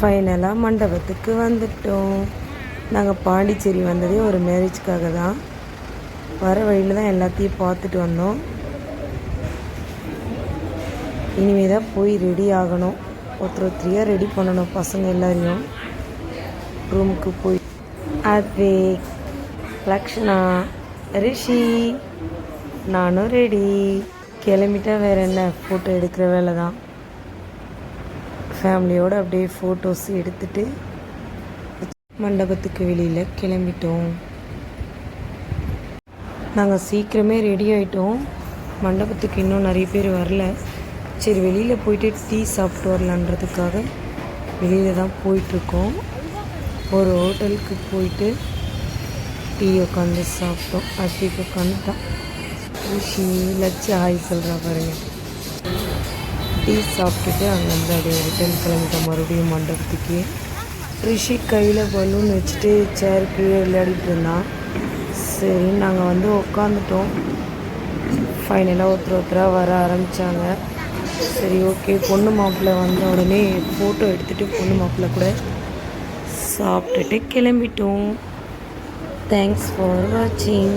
ஃபைனலாக மண்டபத்துக்கு வந்துட்டோம். நாங்கள் பாண்டிச்சேரி வந்ததே ஒரு மேரேஜ்க்காக தான். வர வழியில் தான் எல்லாத்தையும் பார்த்துட்டு வந்தோம். இனிமே தான் போய் ரெடி ஆகணும். ஒருத்தர் ஒருத்தரையாக ரெடி பண்ணணும் பசங்க எல்லாரையும். ரூமுக்கு போய். அது லக்ஷ்ணா ரிஷி நானும் ரெடி கிளம்பிட்டா வேறு என்ன? ஃபோட்டோ எடுக்கிற வேலை தான். ஃபேமிலியோடு அப்படியே ஃபோட்டோஸ் எடுத்துட்டு மண்டபத்துக்கு வெளியில் கிளம்பிட்டோம். நாங்கள் சீக்கிரமே ரெடி ஆகிட்டோம் மண்டபத்துக்கு இன்னும் நிறைய பேர் வரல. சரி வெளியில் போயிட்டு டீ சாப்பிட்டு வரலான்றதுக்காக வெளியில் தான் போயிட்டுருக்கோம். ஒரு ஹோட்டலுக்கு போயிட்டு டீ உட்காந்து சாப்பிட்டோம். அட்டீக்கு உட்காந்து தான் ஊசி லட்ச ஹாய் சொல்கிறா பாருங்க. டீ சாப்பிட்டுட்டு அங்கேருந்து அப்படியே ரிட்டர்ன் கிளம்பிட்டோம் மறுபடியும் மண்டபத்துக்கு. ரிஷி கையில் பலூன் வச்சுட்டு சேர் கீழே விளையாடிட்டு இருந்தான் சரி நாங்கள் வந்து உட்காந்துட்டோம் ஃபைனலாக ஒருத்தர் ஒருத்தராக வர ஆரம்பித்தாங்க சரி ஓகே பொண்ணு மாப்பிள்ளை வந்த உடனே ஃபோட்டோ எடுத்துகிட்டு பொண்ணு மாப்பிள்ளை கூட சாப்பிட்டுட்டு கிளம்பிட்டோம். தேங்க்ஸ் ஃபார் வாட்சிங்